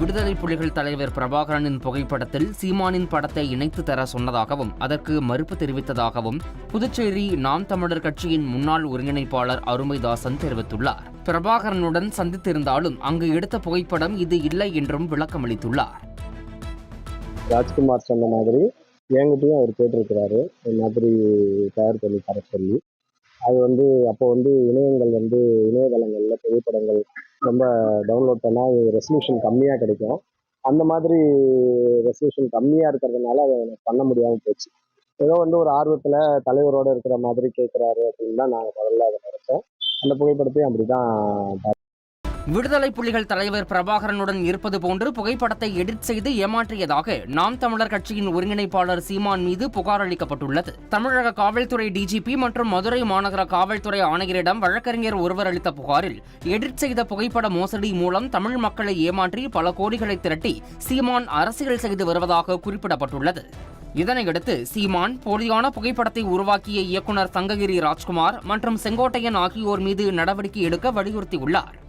விடுதலை புலிகள் தலைவர் பிரபாகரனின் புகைப்படத்தில் சீமானின் படத்தை இணைத்து தர சொன்னதாகவும் அதற்கு மறுப்பு தெரிவித்ததாகவும் புதுச்சேரி நாம் தமிழர் கட்சியின் முன்னாள் ஒருங்கிணைப்பாளர் அருமைதாசன் தெரிவித்துள்ளார். பிரபாகரனுடன் சந்தித்திருந்தாலும் அங்கு எடுத்த புகைப்படம் இது இல்லை என்றும் விளக்கமளித்துள்ளார். ராஜ்குமார் சொன்ன மாதிரி என்கிட்டயும் அவர் கேட்டிருக்கிறாரு. இந்த மாதிரி தயார் பண்ணி தர சொல்லி. அது வந்து அப்போ வந்து இணையங்கள் வந்து இணையதளங்கள்ல புகைப்படங்கள் ரொம்ப டவுன்லோட் பண்ணால் ரெசல்யூஷன் கம்மியாக கிடைக்கும். அந்த மாதிரி ரெசல்யூஷன் கம்மியாக இருக்கிறதுனால அதை எனக்கு பண்ண முடியாமல் போச்சு. ஏதோ வந்து ஒரு ஆர்வத்தில் தலைவரோட இருக்கிற மாதிரி கேட்குறாரு அப்படின்னு தான் நான் முதல்ல அதை நினச்சேன். அந்த புகைப்படத்தையும் அப்படி தான் விடுதலை புலிகள் தலைவர் பிரபாகரனுடன் இருப்பது போன்று புகைப்படத்தை எடிட் செய்து ஏமாற்றியதாக நாம் தமிழர் கட்சியின் ஒருங்கிணைப்பாளர் சீமான் மீது புகார் அளிக்கப்பட்டுள்ளது. தமிழக காவல்துறை டிஜிபி மற்றும் மதுரை மாநகர காவல்துறை ஆணையரிடம் வழக்கறிஞர் ஒருவர் அளித்த புகாரில் எடிட் செய்த புகைப்பட மோசடி மூலம் தமிழ் மக்களை ஏமாற்றி பல கோடிகளை திரட்டி சீமான் அரசியல் செய்து வருவதாக குறிப்பிடப்பட்டுள்ளது. இதனையடுத்து சீமான் போலியான புகைப்படத்தை உருவாக்கிய இயக்குனர் சங்ககிரி ராஜ்குமார் மற்றும் செங்கோட்டையன் ஆகியோர் மீது நடவடிக்கை எடுக்க வலியுறுத்தியுள்ளார்.